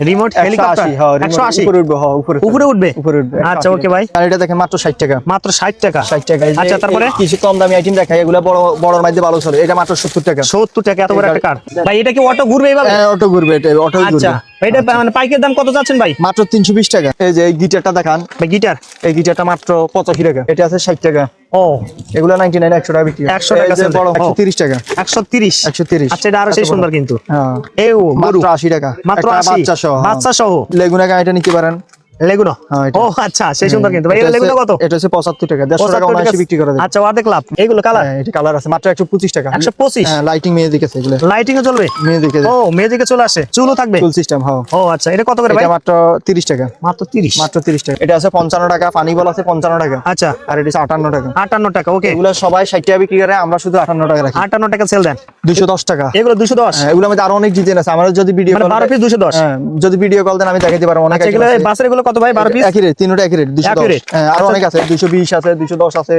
Remote helicopter 180 হ্যাঁ remote 180 উপরে উঠবে হ্যাঁ উপরে উপরে উঠবে। উপরে উঠবে আচ্ছা ওকে ভাই আর এটা দেখেন মাত্র 60 টাকা। মাত্র 60 টাকা? 60 টাকা আচ্ছা তারপরে? কিছু কম দামি আইটেম দেখাই এগুলা বড় বড়র মধ্যে ভালো চলে। এটা মাত্র 70 টাকা। 70 টাকা এত বড় একটা কার ভাই এটা কি অটো ঘুরবে এবার হ্যাঁ অটো ঘুরবে এটা অটো আচ্ছা। ঘুরবে এটা মানে পাইকের দাম কত ভাই? মাত্র 320 টাকা। এই যে এই গিটারটা দেখান। ভাই গিটার? এই গিটারটা মাত্র 85 টাকা। এটা আছে 60 টাকা। ও। এগুলো 99 100 টাকা বিক্রি 100 টাকা এই যে sell বড় দেয়। 130 টাকা। 130 130 আচ্ছা এটা আরও সেই সুন্দর কিন্তু। হ্যাঁ। এই মাত্র 80 টাকা। মাত্র একটা 80 বাচ্চা সহ। বাচ্চা সহ লেগুনা গাড়িটা নিতে পারেন। লেগুনো? হ্যাঁ, ও আচ্ছা সেই সুন্দর কিন্তু। ভাই এটা এটা লেগুনো কত? এটা হচ্ছে 75 টাকা। 150 টাকা অনায়াসে বিক্রি করা যায়। আচ্ছা অর্ধেক লাভ। এইগুলো কালার হ্যাঁ এটা কালার আছে। মাত্র 125 টাকা। 125 হ্যাঁ লাইটিং মেজিক আছে এগুলো। লাইটিং এ চলবে? মেজিক আছে ও মেজিকে চলে আসে? চুলও থাকবে? ফুল সিস্টেম হ্যাঁ। ও আচ্ছা এটা কত করে ভাই? এটা মাত্র 30 টাকা। মাত্র 30 মাত্র 30 টাকা। এটা আছে 55 টাকা পানি বল আছে 55 টাকা। আচ্ছা। আর এটা আছে 58 টাকা। 58 টাকা ওকে এগুলো সবাই 60 টাকা বিক্রি করে আমরা শুধু 58 টাকা রাখি। 58 টাকা সেল দেন। 210 টাকা। এগুলো 210 হ্যাঁ এগুলোর মধ্যে আরও অনেক ডিজাইন আছে। আমরা যদি ভিডিও মানে 12 পিস 210 হ্যাঁ যদি ভিডিও কল দেন আমি দেখাতে পারব। অনেক আচ্ছা এগুলো বাসের এগুলো কত ভাই 12 পিস একই রেট তিনটা একই রেট 210 একই rate। হ্যাঁ আরও আচ্ছা। অনেক আছে 220 দশ 210 আছে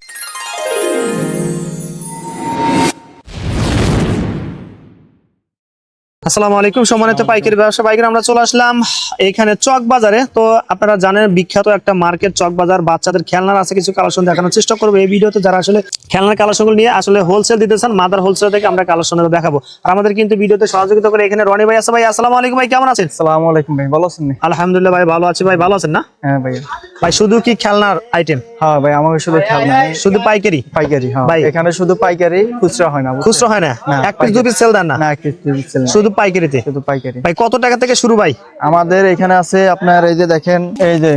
আসসালামু আলাইকুম সম্মানিত পাইকারি ব্যবসা পাইকারি আমরা চলে আসলাম এখানে চক বাজারে। তো আপনারা জানেন বিখ্যাত একটা মার্কেট চক বাজার। বাচ্চাদের খেলনার আছে কিছু কালেকশন দেখানোর চেষ্টা করব। এই ভিডিওতে যারা আসলে খেলনার কালেকশনগুলো নিয়ে আসলে হোলসেল দিতে চান মাদার হোলসেল থেকে আমরা কালেকশন দেখাবো। আর আমাদের কিন্তু ভিডিওতে সহযোগিতা করে এখানে রনি ভাই আছে ভাই। আসসালামু আলাইকুম ভাই কেমন আছেন? আসসালামু আলাইকুম ভাই ভালো আছেন আলহামদুলিল্লাহ ভাই ভালো আছি ভাই। ভালো আছেন না? হ্যাঁ ভাই। ভাই শুধু কি খেলনার আইটেম হ্যাঁ ভাই আমাকে শুধু খেলনা। শুধু পাইকারি? পাইকারি হ্যাঁ। ভাই। এখানে শুধু পাইকারি খুচরা হয় না খুচরা হয় না? এক পিস দু পিস সেল দেন না? দিচ্ছেন না। শুধু পাইকারিতে? শুধু পাইকারি। ভাই কত টাকা থেকে শুরু ভাই? আমাদের এখানে আছে আপনার এই যে দেখেন এই যে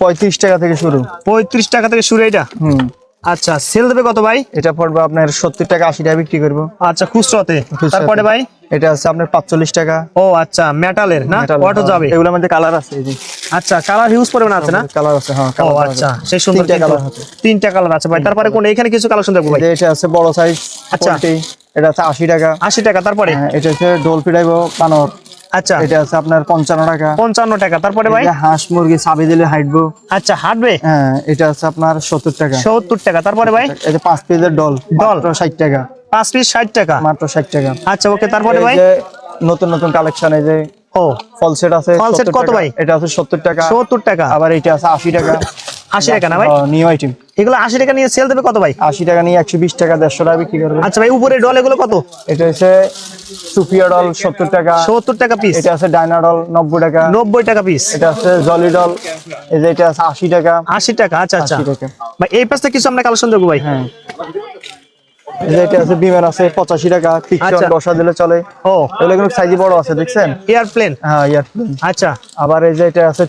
পঁয়ত্রিশ টাকা থেকে শুরু। পঁয়ত্রিশ টাকা থেকে শুরু এটা হুম। আচ্ছা সেল দেবে কত ভাই? এটা পড়বে আপনার সত্তর টাকা আশি টাকা বিক্রি করব। আচ্ছা খুচরাতে। তারপরে ভাই? এটা আছে আপনার পাঁচচল্লিশ টাকা। ও আচ্ছা মেটালের না? অটো হ্যাঁ। যাবে? এগুলোর মধ্যে কালার আছে আচ্ছা কালার হিউজ পরিমাণ আছে না? কালার আছে হ্যাঁ ও আচ্ছা সেই সুন্দর কালার আছে। তিনটা কালার আছে ভাই। তারপরে কোন এখানে কিছু কালেকশন দেখব ভাই? এটা আছে বড় সাইজ আচ্ছা। এটা আছে আশি টাকা। আশি টাকা তারপরে? হ্যাঁ, এটা হচ্ছে ডোল ফিডাইবো বানর। আচ্ছা। এটা আছে আপনার পঞ্চান্ন টাকা। পঞ্চান্ন টাকা তারপরে ভাই? হাঁস মুরগি দিলে হাইটবো আচ্ছা হাঁটবে? হ্যাঁ এটা আছে আপনার সত্তর টাকা। সত্তর টাকা তারপরে ভাই? পাঁচ পিসের ডল ডল। ষাট টাকা। পাঁচ পিস ষাট টাকা। মাত্র ষাট টাকা। আচ্ছা ওকে তারপরে ভাই? নতুন নতুন কালেকশন এই যে ও। ফল সেট আছে set 70 কত ভাই? এটা আছে সত্তর টাকা। সত্তর টাকা। আবার এটা আছে আশি টাকা। আশি টাকা না ভাই? নিউ আইটেম এগুলো আশি টাকা নিয়ে সেল দেবে কত ভাই? আশি টাকা নিয়ে একশো বিশ টাকা দেড়শো টাকা বিক্রি করবে। আচ্ছা ভাই উপরে ডল এগুলো কত? এটা হচ্ছে সুফিয়া ডল সত্তর টাকা। সত্তর টাকা পিস এটা আছে ডাইনা ডল নব্বই টাকা। নব্বই টাকা পিস এটা আছে জলি ডল এই যে এটা আছে আশি টাকা। আশি টাকা আচ্ছা আচ্ছা। ভাই এই পাশে কিছু আমরা কালেকশন দেখব ভাই। হ্যাঁ। এটা আছে বিমান আছে পঁচাশি টাকা পিকচন আচ্ছা। বসা দিলে চলে। ও। এগুলো কিন্তু সাইজে বড় আছে দেখছেন? এয়ারপ্লেন হ্যাঁ এয়ারপ্লেন আচ্ছা। আবার এই যে এটা আছে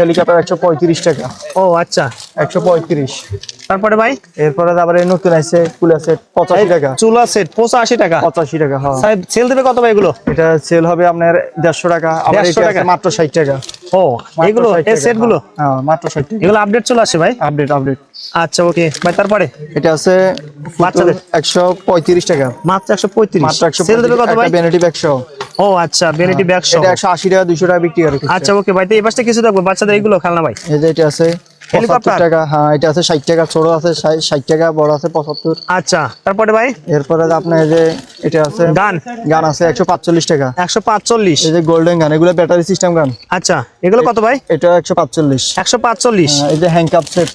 হেলিকপ্টার একশো পঁয়ত্রিশ টাকা। ও আচ্ছা। একশো পঁয়ত্রিশ। তারপরে ভাই? এরপরে আবার এই নতুন আছে কুল আছে পঁচাশি টাকা। চুলা সেট পঁচাশি টাকা। পঁচাশি টাকা হ্যাঁ। সেল দেবে কত ভাই এগুলো? এটা সেল হবে আপনার দেড়শো টাকা আবার এটা মাত্র ষাট টাকা। ও এগুলো এই সেটগুলো? হ্যাঁ মাত্র ষাট টাকা। এগুলো আপডেট চলে আসে ভাই? আপডেট আপডেট আচ্ছা ওকে ভাই তারপরে? এটা আছে বাচ্চাদের? একশো পঁয়ত্রিশ টাকা। মাত্র একশো পঁয়ত্রিশ? মাত্র একশো সেল দেবে কত ভাই? বেনেটিভ একশো। ও আচ্ছা বেনিটি ব্যাগ এটা একশো আশি টাকা দুশো টাকা বিক্রি করে আচ্ছা ওকে ভাই তো এই পাশে কিছু থাকবে? বাচ্চাদের এগুলো খেলনা ভাই? এই যে এটা আছে? পঁচাত্তর টাকা হ্যাঁ এটা আছে ষাট টাকা ছোট আছে ষাট- ষাট টাকা বড় আছে পঁচাত্তর। আচ্ছা তারপরে ভাই? এরপরে আপনার যে এটা আছে গান? গান আছে একশো পাঁচচল্লিশ টাকা। একশো পাঁচচল্লিশ? এই যে গোল্ডেন গান এগুলো ব্যাটারি সিস্টেম গান। আচ্ছা এগুলো কত ভাই? এটা একশো পাঁচচল্লিশ। একশো পাঁচচল্লিশ? এই যে হ্যান্ডকাপ সেট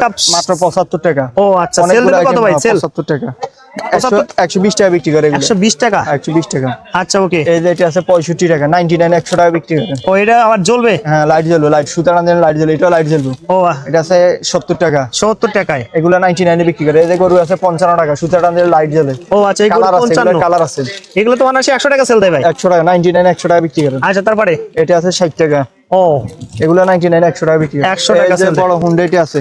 কাপ মাত্র পঁচাত্তর টাকা। ও আচ্ছা সেল কত ভাই? হ্যাঁ, সেল পঁচাত্তর টাকা? একশো বিশ টাকা বিক্রি করে একশো বিশ টাকা? একশো বিশ টাকা। আচ্ছা ওকে। এই যে এটা আছে পঁয়ষট্টি টাকা নাইনটি নাইন একশো টাকা বিক্রি করে। ও এটা আবার জ্বলবে? হ্যাঁ লাইট জ্বলবো লাইট সুতরাং লাইট জ্বলবে এটাও লাইট জ্বলবো। ও এটা আছে সত্তর টাকা। সত্তর টাকায়? এগুলো নাইনটি নাইনে বিক্রি করে। এই যে গরু আছে পঞ্চান্ন টাকা সুতরাং লাইট জ্বলে। ও আচ্ছা কালার আছে কালার আছে। এগুলো তো একশো টাকা সেল দেয় ভাই? একশো টাকা নাইনটি নাইন একশো টাকা বিক্রি করে। আচ্ছা তারপরে? এটা আছে ষাট টাকা। ও। এগুলো নাইনটি নাইন একশো টাকা বিক্রি 100 টাকা দেয়। বড় হুন্ডাইটি আছে।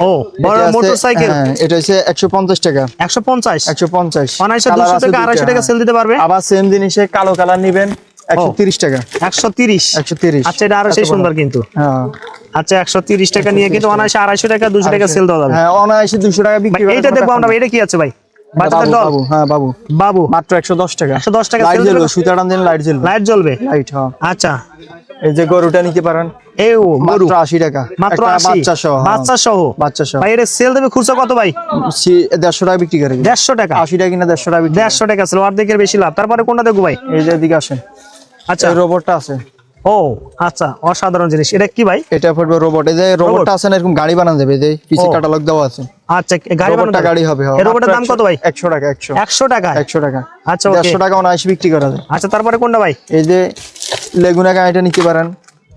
ও বড় এটা আছে- মোটর সাইকেল হ্যাঁ, এটা হচ্ছে একশো পঞ্চাশ টাকা। একশো পঞ্চাশ? একশো পঞ্চাশ। অনায়াসে টাকা আড়াইশো দুইটা, টাকা সেল দিতে পারবে। আবার সেম জিনিসে কালো কালার নিবেন একশো তিরিশ টাকা। একশো তিরিশ? একশো তিরিশ। আচ্ছা এটা আরও সেই সুন্দর কিন্তু। হ্যাঁ। আচ্ছা একশো তিরিশ টাকা নিয়ে কিন্তু অনায়াসে আড়াইশো টাকা দুশো টাকা সেল দেওয়া যাবে। হ্যাঁ অনায়াসে দুশো টাকা বিক্রি দেখব আমরা এটা কি আছে ভাই? হ্যাঁ বাবু। বাবু? মাত্র একশো দশ টাকা। 110 টাকা লাইট জ্বলবে দেবে? সুতরাং দিন লাইট জ্বলবে। লাইট জ্বলবে? লাইট হ্যাঁ। আচ্ছা। এই যে গরুটা নিতে পারেন। এই ও মাত্র আশি টাকা। মাত্র বাচ্চা সহ হ্যাঁ। বাচ্চা সহ বাচ্চা সহ ভাই সেল দেবে খুচরা কত ভাই? সি- দেড়শো টাকা বিক্রি করে। দেড়শো টাকা? আশি টাকা কিনা দেড়শো টাকা বিক্রি করে। দেড়শো টাকা ছিল অর্ধেকের বেশি লাভ। তারপরে কোনটা দেখব ভাই? এই যে এদিকে আসেন। আচ্ছা। রোবটটা আছে। ও আচ্ছা অসাধারণ জিনিস। এটা কি ভাই? এটা পড়বে রোবট এই যে রোবটটা আছে না এরকম গাড়ি বানানো যাবে যে পিছে ক্যাটালগ দেওয়া আছে। আচ্ছা গাড়ি বানানো গাড়ি হবে। এই রোবটের দাম কত ভাই? একশো টাকা একশো। একশো টাকা? একশো টাকা। আচ্ছা ওকে। দেড়শো টাকা অনায়াসে বিক্রি করা যায়। আচ্ছা তারপরে কোনটা ভাই? এই যে লেগুনা গাড়িটা নিতে পারেন।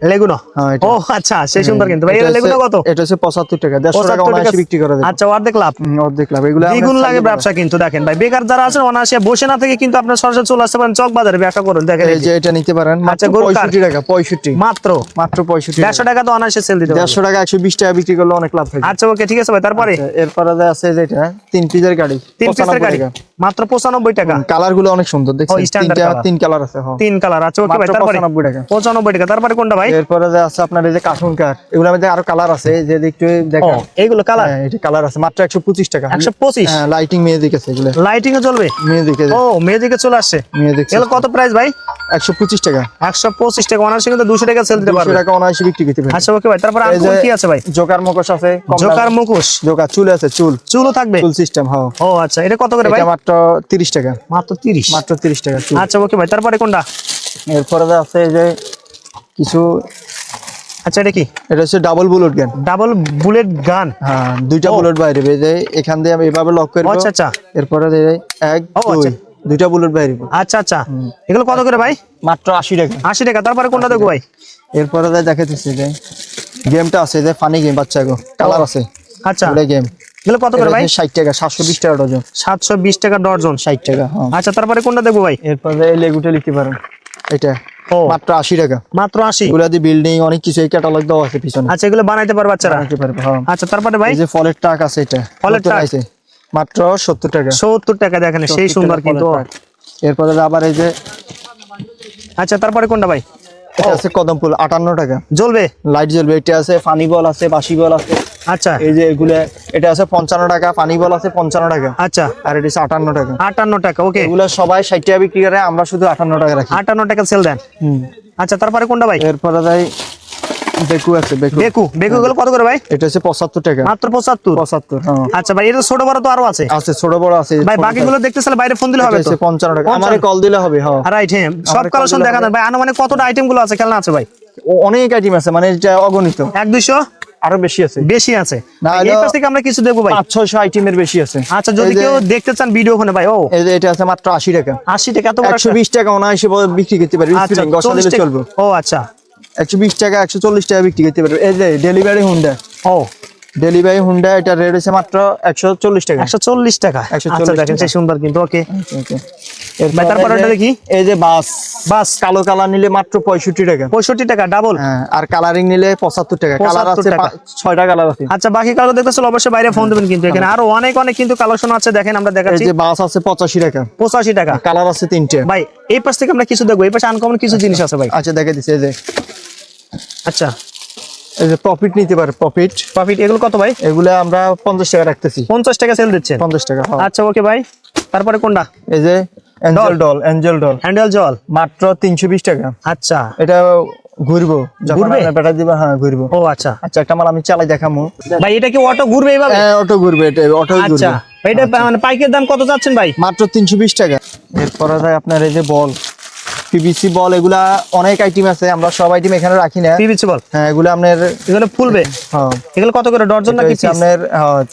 লেগুনো? হ্যাঁ, ও আচ্ছা সেই সুন্দর কিন্তু। ভাই এটা এটা লেগুনো কত? এটা হচ্ছে পঁচাত্তর টাকা অনায়াসে বিক্রি করা যায়। আচ্ছা অর্ধেক লাভ? অর্ধেক লাভ। এগুলো দ্বিগুণ লাগে ব্যবসা কিন্তু দেখেন। ভাই বেকার যারা আছেন অনায়াসে বসে না থেকে কিন্তু আপনার সরাসরি চলে আসতে পারেন। চক বাজারে ব্যবসা করুন দেখেন এই যে। এটা নিতে পারেন মাত্র গরুর কার? পঁয়ষট্টি টাকা মাত্র? মাত্র টাকা। তো অনায়াসে সেল দিতে পারবেন। দেড়শো টাকা একশো বিশ টাকা বিক্রি করলে অনেক লাভ থাকে আচ্ছা ওকে ঠিক আছে ভাই তারপরে? আচ্ছা, এরপরে আছে যেটা তিন পিসের গাড়ি তিন পিসের গাড়ি? মাত্র পঁচানব্বই টাকা? কালারগুলো অনেক সুন্দর দেখছেন? তিনটা তিন কালার আছে হ্যাঁ। তিন কালার আচ্ছা ওকে ভাই তারপরে? পঁচানব্বই টাকা। পঁচানব্বই টাকা তারপরে কোনটা ভাই? এরপরে যে আছে আপনার এই যে কার্টুন কার এগুলোর মধ্যে আরও কালার আছে যে একটু দেখেন। এইগুলো কালার এটা কালার আছে মাত্র একশো পঁচিশ টাকা। একশো পঁচিশ? হ্যাঁ লাইটিং মেয়ে দিকেছে এগুলো। লাইটিং এ চলবে? মেয়ে দিকে ও মেয়েদিকে চলে আসছে? মেয়ে এগুলো কত প্রাইস ভাই? একশো পঁচিশ টাকা। একশো পঁচিশ টাকা অনায়াসে কিন্তু দুশো টাকা সেল দিতে পারবে। টাকা অনায়াসে বিক্রি করতে আচ্ছা ওকে ভাই তারপরে আর কি আছে ভাই? জোকার মুখোশ আছে জোকার মুখোশ? জোকার চুল আছে চুল। চুলও থাকবে? চুল সিস্টেম হ্যাঁ। ও আচ্ছা এটা কত করে ভাই? এটা মাত্র তিরিশ টাকা। মাত্র তিরিশ? মাত্র তিরিশ টাকা চুল। আচ্ছা ওকে ভাই তারপরে কোনটা? এরপরে যে আছে এই যে কিছু আচ্ছা এটা কি? এটা হচ্ছে double bullet gun double bullet gun হ্যাঁ দুইটা বুলেট বাইরে যে এখান দিয়ে আমি এভাবে লক করব আচ্ছা আচ্ছা। এরপরে যে এক ও, দুই আচ্ছা। দুইটা বুলেট বাইরে। আচ্ছা আচ্ছা। এগুলো কত করে ভাই? মাত্র আশি টাকা। আশি টাকা। তারপরে কোনটা দেখব ভাই? এরপরে যে দেখাতেছি যে গেমটা আছে যে ফানি গেম বাচ্চা গো। কালার আছে। আচ্ছা। ওটা গেম এগুলো কত করে ভাই? ষাট টাকা সাতশো বিশ টাকা ডজন সাতশো বিশ টাকা ডজন ষাট টাকা হ্যাঁ। আচ্ছা তারপরে কোনটা দেখব ভাই? এরপরে এই লেগুটা লিখতে পারেন। এটা মাত্র আশি টাকা। মাত্র আশি? এগুলা দি বিল্ডিং অনেক কিছু এই ক্যাটালগ দেওয়া আছে পিছনে। আচ্ছা এগুলো বানাইতে পারবে বাচ্চারা? বানাইতে পারবে হ্যাঁ। আচ্ছা তারপরে ভাই? এই যে ফলের টাক আছে এটা। ফলের টাক? আছে। মাত্র সত্তর টাকা। সত্তর টাকা দেখেন সেই সুন্দর কিন্তু। এরপরে আবার এই যে আচ্ছা তারপরে কোনটা ভাই? এটা আছে কদম ফুল আটান্ন টাকা। জ্বলবে? লাইট জ্বলবে এটা আছে ফানি বল আছে বাসি বল আছে। আচ্ছা। এই যে এগুলো এটা আছে পঞ্চান্ন টাকা পানি বল আছে পঞ্চান্ন টাকা। আচ্ছা। আর এটা আছে আটান্ন টাকা। আটান্ন টাকা ওকে এগুলো সবাই ষাট টাকা বিক্রি করে আমরা শুধু আটান্ন টাকা রাখি। আটান্ন টাকা সেল দেন। হুম। আচ্ছা তারপরে কোনটা ভাই? এরপরে যাই বেকু আছে বেকু। বেকু বেকু গুলো কত করে ভাই? এটা হচ্ছে পঁচাত্তর টাকা। মাত্র পঁচাত্তর? পঁচাত্তর হ্যাঁ। আচ্ছা ভাই এটা ছোট বড় তো আরও আছে। আছে ছোট বড় আছে ভাই বাকিগুলো দেখতে চাইলে বাইরে ফোন দিলে হবে তো। পঞ্চান্ন টাকা। আমারে কল দিলে হবে হ্যাঁ আর আইটেম সব কালেকশন কতগুলো দেখা হবে? দেন ভাই আনুমানিক কতটা আইটেমগুলো আছে খেলনা আছে ভাই? অনেক আইটেম আছে মানে এটা অগণিত। এক দুইশো? আরও বেশি আছে। বেশি আছে। এই পাশ থেকে আমরা কিছু দেখব ভাই। পাঁচ ছয়শো আইটেমের বেশি আছে। আচ্ছা যদি কেউ দেখতে চান ভিডিও ভাই ও। এই যে এটা আছে মাত্র আশি টাকা। আশি টাকা টাকা বিক্রি করতে পারবে আচ্ছা স্প্রিং গসা 40 দিলে টাকা- চলবে। ও আচ্ছা। একশো বিশ টাকা একশো চল্লিশ টাকা বিক্রি করতে পারবে। এই যে ডেলিভারি হুন্ডা ও। ডেলিভারি হুন্ডা এটা রেট হচ্ছে মাত্র একশো চল্লিশ টাকা। একশো চল্লিশ টাকা। 140 আচ্ছা দেখেন সেই সুন্দর কিন্তু ওকে ওকে। ভাই, তারপরে দেখি। এই যে বাস বাস কালো কালার নিলে মাত্র পঁয়ষট্টি টাকা। পঁয়ষট্টি টাকা ডাবল হ্যাঁ আর কালারিং নিলে পঁচাত্তর টাকা। কালার 75 আছে টাকা। কালার আছে। আচ্ছা বাকি কালো দেখতে চাইলে অবশ্যই বাইরে ফোন দিবেন কিন্তু এখানে। আরও অনেক অনেক কিন্তু কালেকশন আছে দেখেন আমরা দেখাচ্ছি। এই যে বাস আছে পঁচাশি টাকা। পঁচাশি টাকা। কালার আছে তিনটে। ভাই এই পাশ থেকে আমরা কিছু দেখব এই পাশে আনকমন কিছু জিনিস আছে ভাই। আচ্ছা দেখে দিচ্ছে এই যে। আচ্ছা। এই যে প্রফিট নিতে পারে প্রফিট প্রফিট এগুলো কত ভাই? এগুলো আমরা পঞ্চাশ টাকা রাখতেছি। পঞ্চাশ টাকা সেল দিচ্ছেন? পঞ্চাশ টাকা হ্যাঁ। আচ্ছা ওকে ভাই তারপরে কোনটা? এই যে angel doll angel doll handle জল মাত্র তিনশো বিশ টাকা। আচ্ছা। এটা ঘুরবো যখন ঘুরবে? ব্যাটা দিবা হ্যাঁ ঘুরবো। ও আচ্ছা। আচ্ছা একটা মাল আমি চালাই দেখামু। ভাই এটা কি অটো ঘুরবে হ্যাঁ অটো ঘুরবে এটা অটো আচ্ছা। এটা মানে পাইকের দাম কত যাচ্ছেন ভাই? মাত্র তিনশো বিশ টাকা। এরপরে আপনার এই যে বল। পিভিসি বল এগুলা অনেক আইটেম আছে আমরা সব আইটেম এখানে রাখি না। PVC ball? হ্যাঁ এগুলো আপনার এগুলো ফুলবে? হ্যাঁ। এগুলো কত করে ডর্জন এটা নাকি আপনার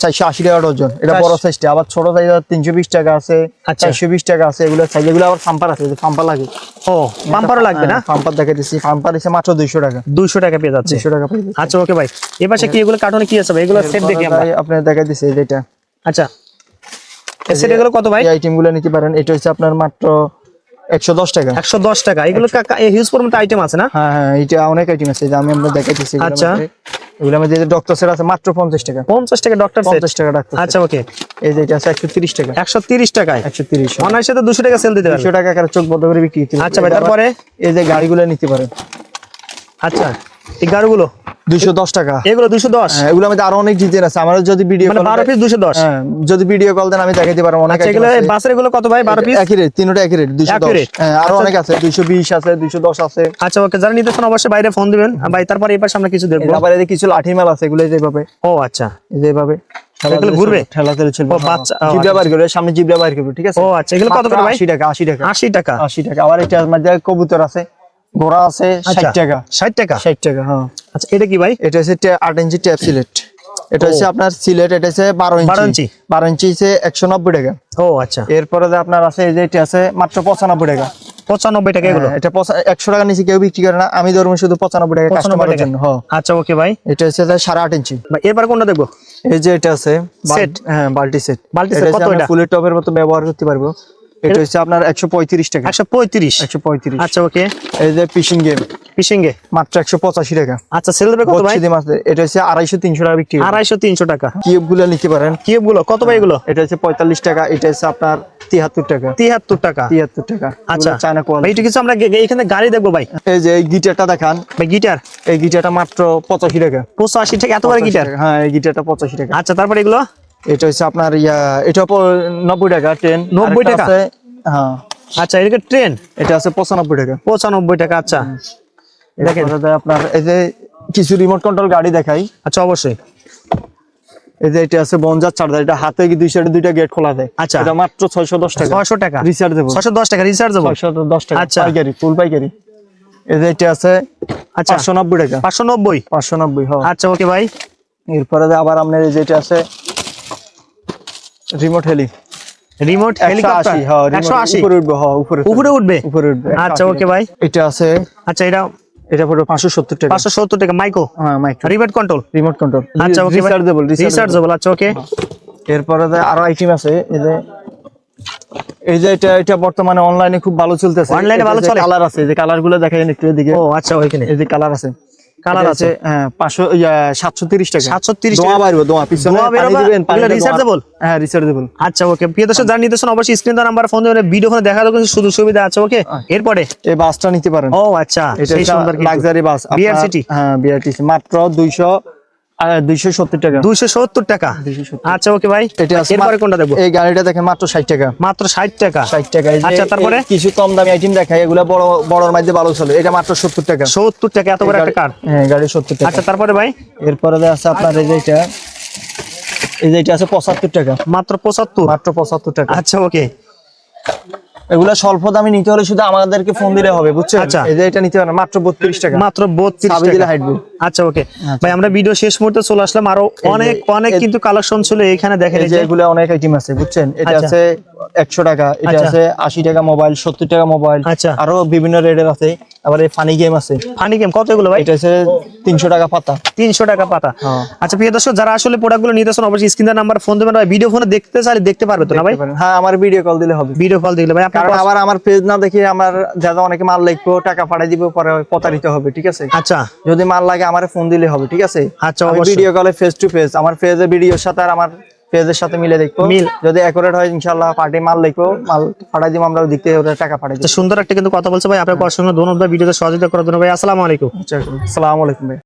চারশো আশি টাকা ডজন। এটা বড় সাইজটা আবার ছোট সাইজ তিনশো বিশ টাকা আছে আচ্ছা। চারশো বিশ টাকা আছে এগুলো সাইজ এগুলো আবার পাম্পার আছে পাম্পার লাগে। ও পাম্পারও লাগবে না? পাম্পার দেখে দিচ্ছি পাম্পার এসে মাত্র দুইশো টাকা। দুইশো টাকা পেয়ে যাচ্ছে। দুইশো টাকা পড়বে আচ্ছা ওকে ভাই এ পাশে কি এগুলো কার্টুনে কি আছে ভাই এগুলো সেট দেখি আমরা। আপনার দেখা দিচ্ছে এটা। আচ্ছা। সেট এগুলো কত ভাই এই আইটেমগুলো নিতে পারেন এটা হচ্ছে আপনার মাত্র একশো দশ টাকা। একশো দশ টাকা। এগুলো হিউজ পরিমাণ আইটেম আছে না? হ্যাঁ হ্যাঁ এটা অনেক আইটেম আছে যে আমি দেখাইতেছি আচ্ছা। মধ্যে। যে ডক্টর সেট আছে মাত্র পঞ্চাশ টাকা। পঞ্চাশ টাকা ডক্টর সেট টাকা আচ্ছা ওকে এই যে এটা আছে টাকা। একশো তিরিশ টাকায়? একশো তিরিশ। অনায়াসে তো দুশো টাকা সেল দিতে পারবে। দুশো টাকা করে চোখ বন্ধ করে বিক্রি করতে আচ্ছা ভাই, তারপরে? এই যে গাড়িগুলো নিতে পারেন। আচ্ছা। এই গাড়িগুলো? দুইশো দশ টাকা। এগুলো দুশো দশ? হ্যাঁ, মধ্যে আরও অনেক ডিজাইন আছে। আমার যদি ভিডিও মানে বারো পিস দুশো দশ? হ্যাঁ যদি ভিডিও কল দেন আমি দেখাইতে পারব। অনেক আচ্ছা item এগুলো আছে। বাসের এগুলো কত ভাই? বারো পিস একই রেট তিনটা একই রেট দুইশো দশ। একই rate? হ্যাঁ আরও আচ্ছা। অনেক আছে দুইশো বিশ আছে দুইশো দশ আছে। আচ্ছা ওকে যারা নিতে চান অবশ্যই বাইরে ফোন দিবেন। ভাই তারপরে এই পাশে আমরা কিছু দেখব। আবার কিছু লাঠি মাল আছে এগুলো যেভাবে। ও আচ্ছা। যেভাবে। ঘুরবে? ঠেলাতে চলবে। বাচ্চা- জিবরা বার করবে সামনে জিবরা বার করবে ঠিক আছে? ও আচ্ছা এগুলো কত করে ভাই? টাকা আশি টাকা। আশি টাকা। আশি টাকা। আবার মধ্যে কবুতর আছে। ঘোড়া আছে ষাট আচ্ছা টাকা। ষাট টাকা? ষাট টাকা হ্যাঁ। আচ্ছা এটা কি ভাই? এটা হচ্ছে টে- আট ইঞ্চি ট্যাপ সিলেট। এটা হচ্ছে আপনার সিলেট এটা হচ্ছে 12 ইঞ্চি। ইঞ্চি। বারো ইঞ্চি হচ্ছে একশো নব্বই টাকা। ও আচ্ছা। এরপরে যে আপনার আছে এই যে এটা আছে মাত্র পঁচানব্বই টাকা। পঁচানব্বই টাকা এগুলো? হ্যাঁ, এটা পঁচা- একশো টাকা নিচে কেউ বিক্রি করে না। আমি ধরুন শুধু পঁচানব্বই টাকা পঁচানব্বই কাস্টমারের জন্য হ্যাঁ। আচ্ছা ওকে ভাই। এটা হচ্ছে যে সাড়ে আট ইঞ্চি। ভাই, এরপর কোনটা দেখব? এই যে এটা আছে Set? হ্যাঁ বাল্টি সেট বাল্টি set কত এটা? ফুলের টপের মতো ব্যবহার করতে পারব। এটা হচ্ছে আপনার একশো পঁয়ত্রিশ টাকা। একশো পঁয়ত্রিশ? একশো পঁয়ত্রিশ। আচ্ছা ওকে। এই যে ফিশিং গেম ফিশিংয়ে মাত্র একশো পঁচাশি টাকা। আচ্ছা সেল দেবে কত ভাই? এটা হচ্ছে আড়াইশো তিনশো টাকা বিক্রি আড়াইশো তিনশো টাকা। কিউবগুলো নিতে পারেন। কিউবগুলো কত ভাই এগুলো? এটা হচ্ছে পঁয়তাল্লিশ টাকা এটা হচ্ছে আপনার তিয়াত্তর টাকা। তিয়াত্তর টাকা। তিয়াত্তর টাকা। আচ্ছা। চায়না ভাই কোয়ালিটি এটা কিছু আমরা এখানে গাড়ি দেখব ভাই। এই যে এই গিটারটা দেখান। ভাই গিটার? এই গিটারটা মাত্র পঁচাশি টাকা। পঁচাশি টাকা এত বড় গিটার? হ্যাঁ এই গিটারটা পঁচাশি টাকা। আচ্ছা তারপরে এগুলো? এটা হচ্ছে আপনার ইয়া এটা নব্বই টাকা ট্রেন 90 টাকা? হ্যাঁ। আচ্ছা এদিকে ট্রেন এটা আছে পঁচানব্বই টাকা। পঁচানব্বই টাকা আচ্ছা। দেখেন। আপনার এই যে কিছু রিমোট কন্ট্রোল গাড়ি দেখাই। আচ্ছা অবশ্যই। এই যে এটা আছে বনজার চার্জার এটা হাতে দুই সাইডে দুইটা গেট খোলা দেয়? আচ্ছা। এটা মাত্র ছয়শো দশ টাকা। ছয়শো টাকা। রিচার্জ দেবো ছয়শো দশ টাকা রিচার্জ দেবো ছয়শো দশ টাকা। আচ্ছা। পাইকারি ফুল পাইকারি। এই যে এটা আছে আচ্ছা। পাঁচশো নব্বই টাকা। পাঁচশো নব্বই? পাঁচশো নব্বই হয় আচ্ছা ওকে ভাই। এরপরে যে আবার আপনার এই যে এটা আছে রিমোট হেলি রিমোট হেলিকপ্টার আশি হ্যাঁ একশো remote আশি? উপরে উঠবে হ্যাঁ উপরে উপরে উঠবে? উপরে উঠবে আচ্ছা ওকে ভাই এটা আছে আচ্ছা এটা এটা পড়বে পাঁচশো সত্তর টাকা। পাঁচশো সত্তর টাকা মাইকো হ্যাঁ mic remote control remote control আচ্ছা ওকে রিচার্জেবল রিচার্জেবল আচ্ছা ওকে এরপরে আরও আইটেম আছে এই যে এই যে এটা এটা বর্তমানে অনলাইনে খুব ভালো চলতেছে। এ ভালো চলে? কালার আছে এই যে কালারগুলো দেখেন একটু এদিকে। ও আচ্ছা ওইখানে। এই যে কালার আছে। এটা আছে? হ্যাঁ পাঁচশো সাতশো তিরিশ টাকা। 730 টাকা? বাড়বে দোয়া পিছনে পানি দিবেন এগুলো পানিটা হ্যাঁ রিচার্জেবল আচ্ছা ওকে প্রিয় দর্শক যারা নিতেছেন অবশ্যই স্ক্রিন নাম্বার ফোন দেবেন ভিডিও ফোনে দেখা যাবে সুযোগ সুবিধা আছে ওকে এরপরে? এই বাসটা নিতে পারেন। ও আচ্ছা। সেই সুন্দর লাক্সারি বাস। বিআরসিটি হ্যাঁ বিআরটিসি মাত্র দুইশো দুইশো সত্তর টাকা। দুইশো সত্তর টাকা? আচ্ছা ওকে ভাই। এরপরে কোনটা এই গাড়িটা দেখেন মাত্র টাকা। মাত্র টাকা? টাকা। আচ্ছা, তারপরে? কিছু কম দামি আইটেম দেখায় এগুলা বড় বড়র মধ্যে ভালো চলে। এটা মাত্র সত্তর টাকা। এত বড় একটা কার গাড়ি- হ্যাঁ গাড়ি টাকা। আচ্ছা তারপরে ভাই? এরপরে আছে আপনার এই এই আছে পঁচাত্তর টাকা। মাত্র পঁচাত্তর? মাত্র পঁচাত্তর টাকা। আচ্ছা ওকে। এগুলা স্বল্প দামি নিতে হলে শুধু আমাদেরকে ফোন দিলে হবে বুঝছেন? আচ্ছা। এই যে এটা নিতে পারেন মাত্র বত্রিশ টাকা। মাত্র বত্রিশ টাকা। হাঁটবো আচ্ছা ওকে ভাই আমরা ভিডিও শেষ মুহূর্তে চলে আসলাম। আরও অনেক অনেক কিন্তু কালেকশন ছিল এখানে দেখেন এই যে এগুলা অনেক আইটেম আছে বুঝছেন? এটা আচ্ছা। আছে একশো টাকা এটা আচ্ছা। আছে আশি টাকা মোবাইল সত্তর টাকা মোবাইল আচ্ছা। আরও বিভিন্ন রেটের আছে। আবার এই ফানি গেম আছে। ফানি গেম কত এগুলো ভাই? এটা আছে তিনশো টাকা পাতা। তিনশো টাকা পাতা। হ্যাঁ। আচ্ছা প্রিয় দর্শক যারা আসলে প্রোডাক্টগুলো নিতেছেন অবশ্যই স্ক্রিনের নাম্বার ফোন দেবেন ভাই। ভিডিও ফোনে দেখতে চাইলে দেখতে পারবে তো না ভাই? হ্যাঁ আমার ভিডিও কল দিলে হবে। ভিডিও কল দিলে ভাই আপনার কারণ আবার আমার পেজ না দেখে আমার যারা অনেকে মাল লিখব টাকা পাঠাই দিব পরে প্রতারিত হবে ঠিক আছে? আচ্ছা। যদি মাল লাগে আমার ফোন দিলে হবে ঠিক আছে? আচ্ছা, ভিডিও কলে ফেস টু ফেস আমার ফেজে ভিডিওর সাথে আর আমার পেজের সাথে মিলে দেখব। মিল। যদি অ্যাকুরেট হয় ইনশাআল্লাহ পার্টি মাল লিখব মাল পাঠাই দিব আমরা দেখতে ওরা টাকা পাঠাই দিই আচ্ছা, সুন্দর একটা কিন্তু কথা বলছে ভাই। আপনার পড়াশোনা ধন্যবাদ ভিডিওতে সহযোগিতা করার জন্য ভাই। আসসালামু আলাইকুম। আচ্ছা আসসালামু আলাইকুম ভাই।